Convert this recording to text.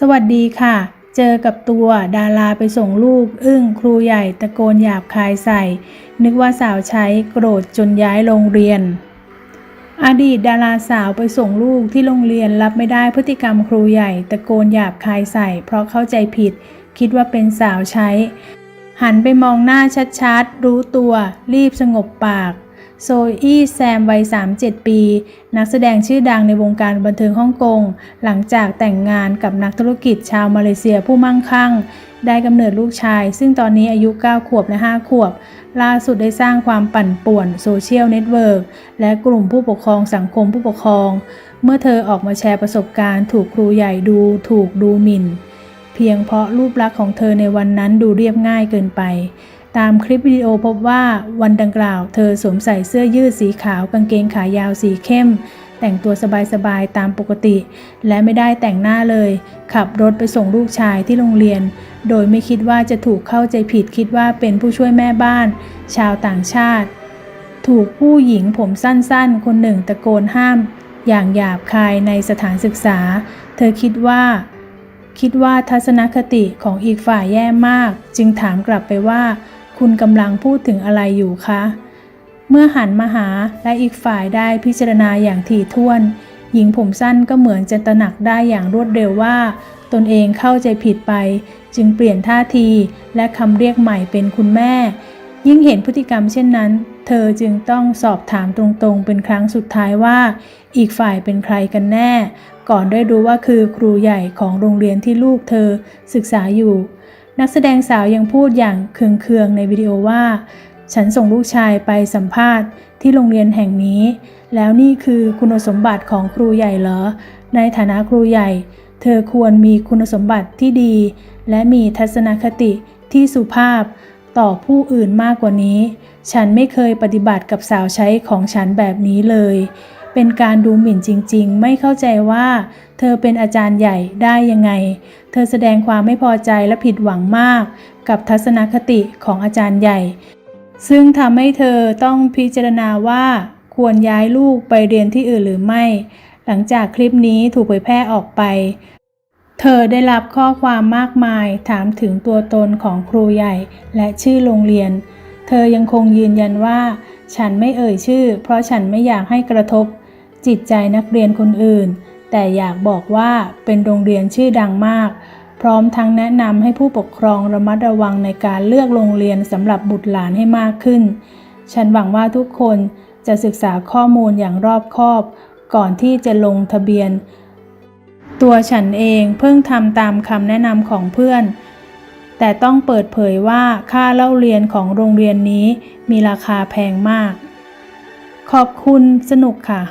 สวัสดีค่ะ เจอกับตัวดาราไปส่งลูก อึ้งครูใหญ่ตะโกนหยาบคายใส่ นึกว่าสาวใช้โกรธจนย้ายโรงเรียน อดีตดาราสาวไปส่งลูกที่โรงเรียนรับไม่ได้พฤติกรรมครูใหญ่ตะโกนหยาบคายใส่ เพราะเข้าใจผิด คิดว่าเป็นสาวใช้ หันไปมองหน้าชัดๆ รู้ตัว รีบสงบปาก โซอี้แซมวัย 37 ปี นักแสดงชื่อดังในวงการบันเทิงฮ่องกง หลังจากแต่งงานกับนักธุรกิจชาวมาเลเซียผู้มั่งคั่ง ได้กำเนิดลูกชาย ซึ่งตอนนี้อายุ 9 ขวบและ 5 ขวบ ล่าสุดได้สร้างความปั่นป่วนโซเชียลเน็ตเวิร์กและกลุ่มผู้ปกครองสังคมผู้ปกครอง เมื่อเธอออกมาแชร์ประสบการณ์ ถูกครูใหญ่ดูถูกดูหมิ่น เพียงเพราะรูปลักษณ์ของเธอในวันนั้นดูเรียบง่ายเกินไป ตามคลิปวิดีโอพบว่าวันดังกล่าวเธอสวมใส่เสื้อยืดสีขาวกางเกงขายาวสีเข้ม แต่งตัวสบายๆตามปกติ และไม่ได้แต่งหน้าเลย ขับรถไปส่งลูกชายที่โรงเรียน โดยไม่คิดว่าจะถูกเข้าใจผิดคิดว่าเป็นผู้ช่วยแม่บ้าน ชาวต่างชาติ ถูกผู้หญิงผมสั้นๆ คนหนึ่งตะโกนห้าม อย่างหยาบคายในสถานศึกษา เธอคิดว่าคิดว่าทัศนคติของอีกฝ่ายแย่มาก จึงถามกลับไปว่า คุณกำลังพูดถึงอะไรอยู่คะ เมื่อหันมาหาและอีกฝ่ายได้พิจารณาอย่างถี่ถ้วน หญิงผมสั้นก็เหมือนจะตระหนักได้อย่างรวดเร็วว่า ตนเองเข้าใจผิดไป จึงเปลี่ยนท่าทีและคำเรียกใหม่เป็นคุณแม่ ยิ่งเห็นพฤติกรรมเช่นนั้น เธอจึงต้องสอบถามตรงๆ เป็นครั้งสุดท้ายว่า อีกฝ่ายเป็นใครกันแน่ ก่อนได้รู้ว่าคือครูใหญ่ของโรงเรียนที่ลูกเธอศึกษาอยู่ นักแสดงสาวยังพูดอย่างเคืองๆในวิดีโอว่า ฉันส่งลูกชายไปสัมภาษณ์ที่โรงเรียนแห่งนี้ แล้วนี่คือคุณสมบัติของครูใหญ่เหรอ ในฐานะครูใหญ่ เธอควรมีคุณสมบัติที่ดี และมีทัศนคติที่สุภาพต่อผู้อื่นมากกว่านี้ ฉันไม่เคยปฏิบัติกับสาวใช้ของฉันแบบนี้เลย เป็นการดูหมิ่นจริง ๆ ไม่เข้าใจว่า เธอเป็นอาจารย์ใหญ่ได้ยังไง เธอแสดงความไม่พอใจและผิดหวังมาก กับทัศนคติของอาจารย์ใหญ่ ซึ่งทำให้เธอต้องพิจารณาว่า ควรย้ายลูกไปเรียนที่อื่นหรือไม่ หลังจากคลิปนี้ถูกเผยแพร่ออกไป เธอได้รับข้อความมากมายถามถึงตัวตนของครูใหญ่และชื่อโรงเรียน เธอยังคงยืนยันว่าฉันไม่เอ่ยชื่อ เพราะฉันไม่อยากให้กระทบ จิตใจนักเรียนคนอื่น แต่อยากบอกว่าเป็นโรงเรียนชื่อดังมาก พร้อมทั้งแนะนำให้ผู้ปกครองระมัดระวังในการเลือกโรงเรียนสำหรับบุตรหลานให้มากขึ้น ฉันหวังว่าทุกคนจะศึกษาข้อมูลอย่างรอบคอบ ก่อนที่จะลงทะเบียน ตัวฉันเองเพิ่งทำตามคำแนะนำของเพื่อน แต่ต้องเปิดเผยว่าค่าเล่าเรียนของโรงเรียนนี้มีราคาแพงมาก ขอบคุณสนุกค่ะ